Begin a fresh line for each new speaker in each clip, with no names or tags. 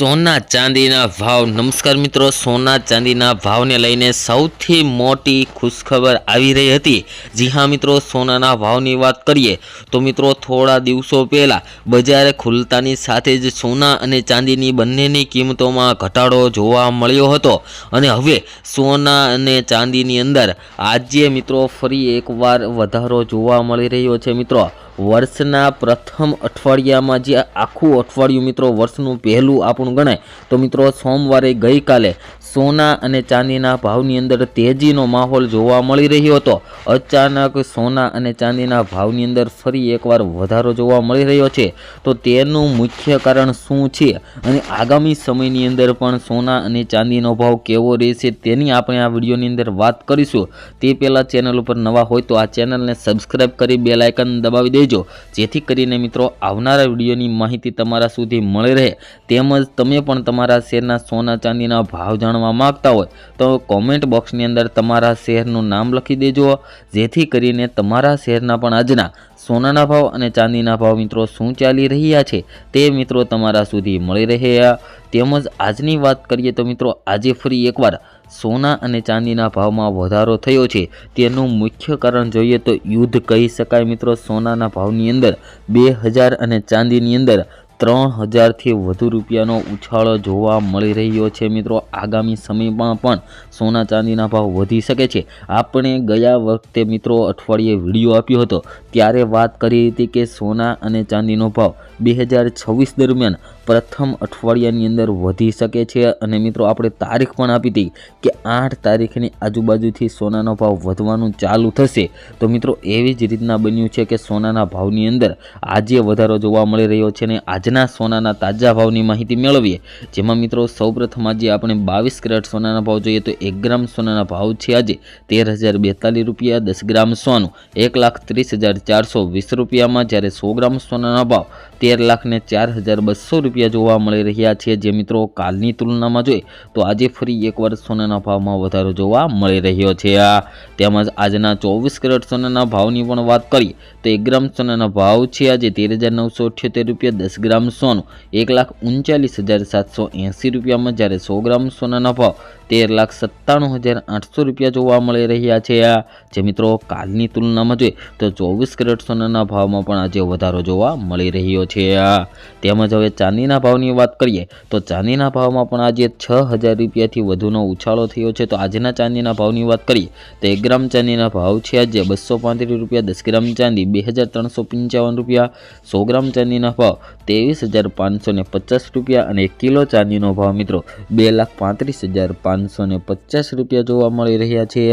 સોના ચાંદીના ભાવ. નમસ્કાર મિત્રો, સોના ચાંદીના ભાવને લઈને સૌથી મોટી ખુશખબર આવી રહી હતી. જી હા મિત્રો, સોનાના ભાવની વાત કરીએ તો મિત્રો, થોડા દિવસો પહેલાં બજાર ખુલતાની સાથે જ સોના અને ચાંદીની બંનેની કિંમતોમાં ઘટાડો જોવા મળ્યો હતો. અને હવે સોના અને ચાંદીની અંદર આજે મિત્રો ફરી એકવાર વધારો જોવા મળી રહ્યો છે મિત્રો. વર્ષના પ્રથમ અઠવાડિયામાં જે આખું અઠવાડિયું મિત્રો, વર્ષનું પહેલું આપણું ગણાય. તો મિત્રો, સોમવારે ગઈકાલે સોના અને ચાંદીના ભાવની અંદર તેજીનો માહોલ જોવા મળી રહ્યો હતો. અચાનક સોના અને ચાંદીના ભાવની અંદર ફરી એકવાર વધારો જોવા મળી રહ્યો છે. તો તેનું મુખ્ય કારણ શું છે? અને આગામી સમયની અંદર પણ સોના અને ચાંદીનો ભાવ કેવો રહેશે તેની આપણે આ વિડીયોની અંદર વાત કરીશું. તે પહેલાં ચેનલ ઉપર નવા હોય તો આ ચેનલને સબસ્ક્રાઈબ કરી બે લાયકન દબાવી દેજો. જેથી કરીને મિત્રો આવનારા વિડીયોની માહિતી તમારા સુધી મળી રહે. તેમજ તમે પણ તમારા શેરના સોના ચાંદીના ભાવ જાણવા માંગતા હોય, તો કોમેન્ટ બોક્સની અંદર તમારા શહેરનું નામ લખી દેજો. જેથી કરીને તમારા શહેરના પણ આજના સોનાના ભાવ અને ચાંદીના ભાવ મિત્રો શું ચાલી રહ્યા છે, તે મિત્રો તમારા સુધી મળી રહ્યા. તેમજ આજની વાત કરીએ તો મિત્રો, આજે ફરી એકવાર સોના અને ચાંદીના ભાવમાં વધારો થયો છે. તેનું મુખ્ય કારણ જોઈએ તો યુદ્ધ કહી શકાય મિત્રો, સોનાના ભાવની અંદર બે હજાર અને ચાંદીની અંદર ત્રણ હજારથી વધુ રૂપિયાનો ઉછાળો જોવા મળી રહ્યો છે મિત્રો. આગામી સમયમાં પણ સોના ચાંદીના ભાવ વધી શકે છે. આપણે ગયા વખતે મિત્રો અઠવાડિયે વીડિયો આપ્યો હતો. ત્યારે વાત કરી હતી કે સોના અને ચાંદીનો ભાવ બે હજાર છવ્વીસ દરમિયાન પ્રથમ અઠવાડિયાની અંદર વધી શકે છે. અને મિત્રો આપણે તારીખ પણ આપી હતી કે આઠ તારીખની આજુબાજુથી સોનાનો ભાવ વધવાનું ચાલુ થશે. તો મિત્રો એવી જ રીતના બન્યું છે કે સોનાના ભાવની અંદર આજે વધારો જોવા મળી રહ્યો છે અને આજના સોનાના તાજા ભાવની માહિતી મેળવીએ. જેમાં મિત્રો સૌપ્રથમ આજે આપણે બાવીસ કેરેટ સોનાના ભાવ જોઈએ તો એક ગ્રામ સોનાના ભાવ છે આજે તેર હજાર બેતાલીસ રૂપિયા દસ ગ્રામ સોનું, એક લાખ ત્રીસ હજાર ચારસો વીસ રૂપિયામાં જ્યારે સો ગ્રામ સોનાના ભાવ તેર લાખ ને ચાર હજાર બસો રૂપિયા જોવા મળી રહ્યા છે. જે મિત્રો કાલની તુલનામાં જોઈએ તો આજે ફરી એકવાર સોનાના ભાવમાં વધારો જોવા મળી રહ્યો છે. આ તેમજ આજના ચોવીસ કેરેટ સોનાના ભાવની પણ વાત કરીએ તો એક ગ્રામ સોનાના ભાવ છે આજે તેર હજાર નવસો અઠ્યોતેર રૂપિયા, દસ ગ્રામ સોનું એક લાખ ઉનચાલીસ હજાર સાતસો એંસી રૂપિયામાં જ્યારે સો ગ્રામ સોનાના ભાવ તેર લાખ સત્તાણું હજાર આઠસો રૂપિયા જોવા મળી રહ્યા છે. આ જે મિત્રો કાલની તુલનામાં જોઈએ તો ચોવીસ કેરેટ સોનાના ભાવમાં પણ આજે વધારો જોવા મળી રહ્યો છે આ તેમજ હવે ચાંદીના ભાવની વાત કરીએ, તો ચાંદીના ભાવમાં પણ આજે છ હજાર રૂપિયાથી વધુનો ઉછાળો થયો છે. તો આજના ચાંદીના ભાવની વાત કરીએ, તો એક ગ્રામ ચાંદીના ભાવ છે આજે બસો પાંત્રીસ રૂપિયા, દસ ગ્રામ ચાંદી બે હજાર ત્રણસો પંચાવન રૂપિયા, સો ગ્રામ ચાંદીના ભાવ ત્રેવીસ હજાર પાંચસો ને પચાસ રૂપિયા અને એક કિલો ચાંદીનો ભાવ મિત્રો બે લાખ પાંત્રીસ હજાર પાંચસો ને પચાસ રૂપિયા જોવા મળી રહ્યા છે.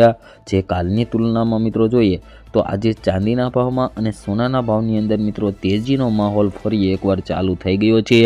જે કાલની તુલનામાં મિત્રો જોઈએ તો આજે ચાંદીના ભાવમાં અને સોનાના ભાવની અંદર મિત્રો તેજીનો માહોલ ફરી એકવાર ચાલુ થઈ ગયો છે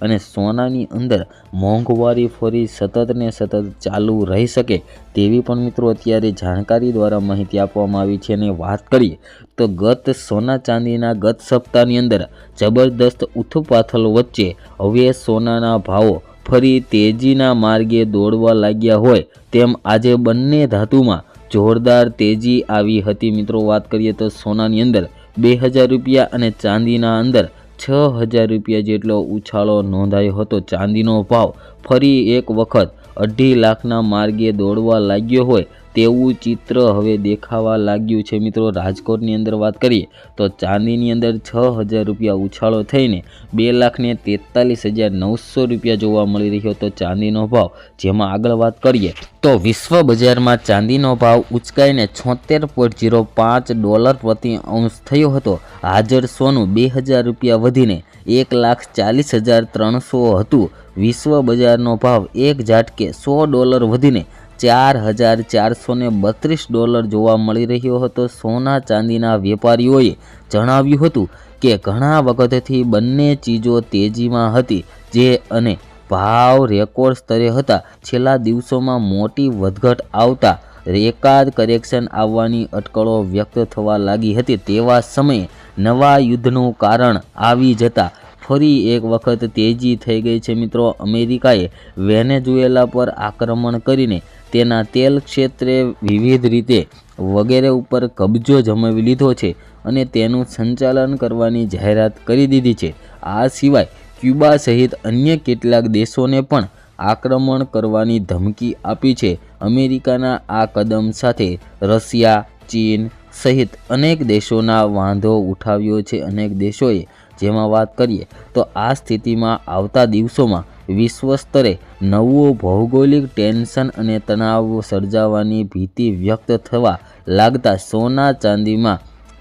અને સોનાની અંદર મોંઘવારી ફરી સતત ને સતત ચાલુ રહી શકે તેવી પણ મિત્રો અત્યારે જાણકારી દ્વારા માહિતી આપવામાં આવી છે અને વાત કરીએ તો ગત સોના ચાંદીના ગત સપ્તાહની અંદર જબરદસ્ત ઉથપાથલ વચ્ચે હવે સોનાના ભાવો ફરી તેજીના માર્ગે દોડવા લાગ્યા હોય તેમ આજે બંને ધાતુમાં જોરદાર તેજી આવી હતી. મિત્રો, વાત કરીએ તો સોનાની અંદર બે હજાર રૂપિયા અને ચાંદીના અંદર છ હજાર રૂપિયા જેટલો ઉછાળો નોંધાયો હતો. ચાંદીનો ભાવ ફરી એક વખત અઢી લાખના માર્ગે દોડવા લાગ્યો હોય તેવું ચિત્ર હવે દેખાવા લાગ્યું છે. મિત્રો, રાજકોટની અંદર વાત કરીએ તો ચાંદીની અંદર છ હજાર રૂપિયા ઉછાળો થઈને બે લાખને તેતાલીસ હજાર નવસો રૂપિયા જોવા મળી રહ્યો હતો ચાંદીનો ભાવ. જેમાં આગળ વાત કરીએ તો વિશ્વ બજારમાં ચાંદીનો ભાવ ઉચકાઈને છોતેર પોઈન્ટ જીરો પાંચ ડોલર પ્રતિ અંશ થયો હતો. હાજર સોનું બે હજાર રૂપિયા વધીને એક લાખ ચાલીસ હજાર ત્રણસો હતું. વિશ્વ બજારનો ભાવ એક ઝાટકે સો ડોલર વધીને ચાર હજાર ચારસો બત્રીસ ડોલર જોવા મળી રહ્યો હતો સોના ચાંદીના વેપારીઓએ જણાવ્યું હતું કે ઘણા વખતથી બંને ચીજો તેજીમાં હતી જે અને ભાવ રેકોર્ડ સ્તરે હતા. છેલ્લા દિવસોમાં મોટી વધઘટ આવતા એકાદ કરેક્શન આવવાની અટકળો વ્યક્ત થવા લાગી હતી. તેવા સમયે નવા યુદ્ધનું કારણ આવી જતા ફરી એક વખત તેજી થઈ ગઈ છે મિત્રો. અમેરિકાએ વેનેઝુએલા પર આક્રમણ કરીને તેના તેલ ક્ષેત્રે વિવિધ રીતે વગેરે ઉપર કબજો જમાવી લીધો છે અને તેનું સંચાલન કરવાની જાહેરાત કરી દીધી છે. આ સિવાય ક્યુબા સહિત અન્ય કેટલાક દેશોને પણ આક્રમણ કરવાની ધમકી આપી છે. અમેરિકાના આ કદમ સાથે રશિયા, ચીન સહિત અનેક દેશોના વાંધો ઉઠાવ્યો છે. અનેક દેશોએ જેમાં વાત કરીએ તો આ સ્થિતિમાં આવતા દિવસોમાં વિશ્વ સ્તરે નવું ભૌગોલિક ટેન્શન અને તણાવ સર્જાવાની ભીતિ વ્યક્ત થવા લાગતા સોના ચાંદીમાં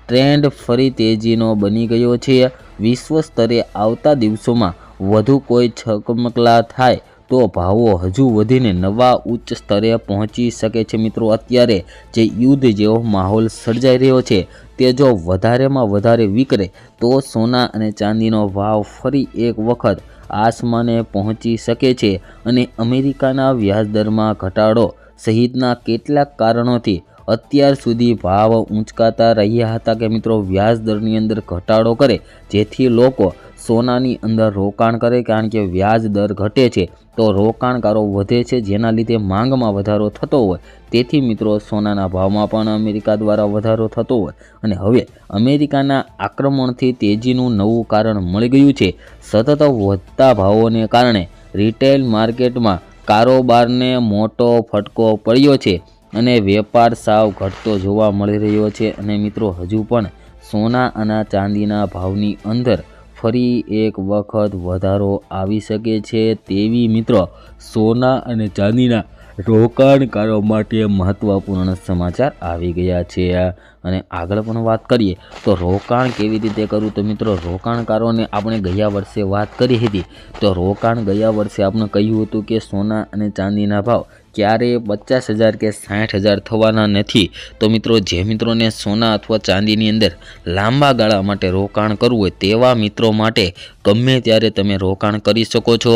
ટ્રેન્ડ ફરી તેજીનો બની ગયો છે. વિશ્વ સ્તરે આવતા દિવસોમાં વધુ કોઈ છકમકલા થાય તો ભાવો હજુ વધીને નવા ઉચ્ચ સ્તરે પહોંચી શકે છે મિત્રો. અત્યારે જે યુદ્ધ જેવો માહોલ સર્જાઈ રહ્યો છે, તે જો વધારેમાં વધારે વિકરે, તો સોના અને ચાંદીનો ભાવ ફરી એક વખત આસમાને પહોંચી શકે છે અને અમેરિકાના વ્યાજદરમાં ઘટાડો સહિતના કેટલાક કારણોથી અત્યાર સુધી ભાવ ઊંચકાતા રહ્યા હતા કે મિત્રો, વ્યાજ દરની અંદર ઘટાડો કરે, જેથી લોકો સોનાની અંદર રોકાણ કરે કારણ કે વ્યાજ દર ઘટે છે, તો રોકાણકારો વધે છે જેના લીધે માંગમાં વધારો થતો હોય. તેથી મિત્રો, સોનાના ભાવમાં પણ અમેરિકા દ્વારા વધારો થતો હોય. અને હવે અમેરિકાના આક્રમણથી તેજીનું નવું કારણ મળી ગયું છે. સતત વધતા ભાવોને કારણે રિટેલ માર્કેટમાં કારોબારને મોટો ફટકો પડ્યો છે અને વેપાર સાવ ઘટતો જોવા મળી રહ્યો છે. અને મિત્રો, હજુ પણ સોના અને ચાંદીના ભાવની અંદર ફરી એક વખત વધારો આવી શકે છે તેવી મિત્રો સોના અને ચાંદીના રોકાણકારો માટે મહત્ત્વપૂર્ણ સમાચાર આવી ગયા છે. અને આગળ પણ વાત કરીએ તો રોકાણ કેવી રીતે કરવું? તો મિત્રો, રોકાણકારોને આપણે ગયા વર્ષે વાત કરી હતી. તો રોકાણ ગયા વર્ષે આપણે કહ્યું હતું કે સોના અને ચાંદીના ભાવ ક્યારે પચાસ હજાર કે સાઠ હજાર થવાના નથી. તો મિત્રો, જે મિત્રોને સોના અથવા ચાંદીની અંદર લાંબા ગાળા માટે રોકાણ કરવું હોય તેવા મિત્રો માટે ગમે ત્યારે તમે રોકાણ કરી શકો છો.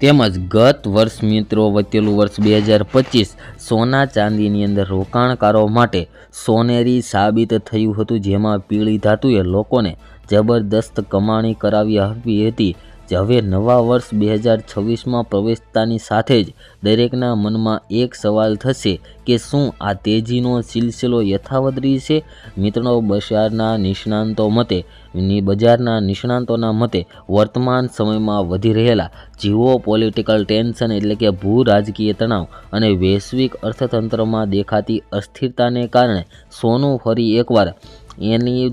તેમજ ગત વર્ષ મિત્રો વતેલું વર્ષ બે હજાર પચીસ, સોના ચાંદીની અંદર રોકાણકારો માટે સોનેરી સાબિત થયું હતું. જેમાં પીળી ધાતુએ લોકોને જબરદસ્ત કમાણી કરાવી આપી હતી. હવે નવા વર્ષ બે હજાર છવ્વીસમાં પ્રવેશતાની સાથે જ દરેકના મનમાં એક સવાલ થશે કે શું આ તેજીનો સિલસિલો યથાવત રહેશે? મિત્રો, બજારના નિષ્ણાંતો મતે બજારના નિષ્ણાંતોના મતે વર્તમાન સમયમાં વધી રહેલા જીવો પોલિટિકલ ટેન્શન એટલે કે ભૂ રાજકીય તણાવ અને વૈશ્વિક અર્થતંત્રમાં દેખાતી અસ્થિરતાને કારણે સોનું ફરી એકવાર એની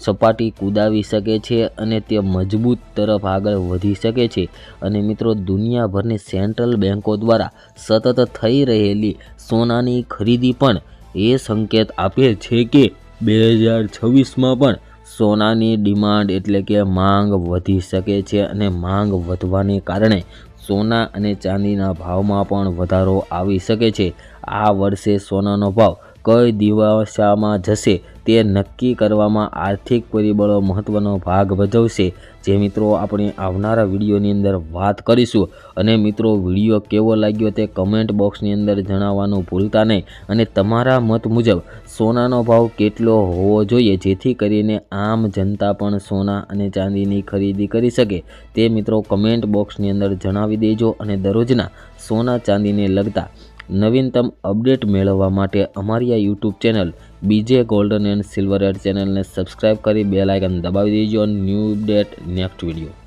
સપાટી કૂદાવી શકે છે અને તે મજબૂત તરફ આગળ વધી શકે છે. અને મિત્રો, દુનિયાભરની સેન્ટ્રલ બેન્કો દ્વારા સતત થઈ રહેલી સોનાની ખરીદી પણ એ સંકેત આપે છે કે બે હજાર છવ્વીસમાં પણ સોનાની ડિમાન્ડ એટલે કે માંગ વધી શકે છે અને માંગ વધવાને કારણે સોના અને ચાંદીના ભાવમાં પણ વધારો આવી શકે છે. આ વર્ષે સોનાનો ભાવ કઈ દિવસામાં જશે તે નક્કી કરવામાં આર્થિક પરિબળો મહત્ત્વનો ભાગ ભજવશે. જે મિત્રો, આપણે આવનારા વિડીયોની અંદર વાત કરીશું. અને મિત્રો, વીડિયો કેવો લાગ્યો તે કમેન્ટ બોક્સની અંદર જણાવવાનું ભૂલતા નહીં. અને તમારા મત મુજબ, સોનાનો ભાવ કેટલો હોવો જોઈએ? જેથી કરીને આમ જનતા પણ સોના અને ચાંદીની ખરીદી કરી શકે. તે મિત્રો કમેન્ટ બોક્સની અંદર જણાવી દેજો અને દરરોજના સોના ચાંદીને લગતા નવીનતમ અપડેટ મેળવવા માટે અમારી આ YouTube channel B J golden and silver ad ચેનલને સબસ્ક્રાઈબ કરી બે લાઇકન દબાવી દેજો ન્યૂ અપડેટ નેક્સ્ટ વીડિયો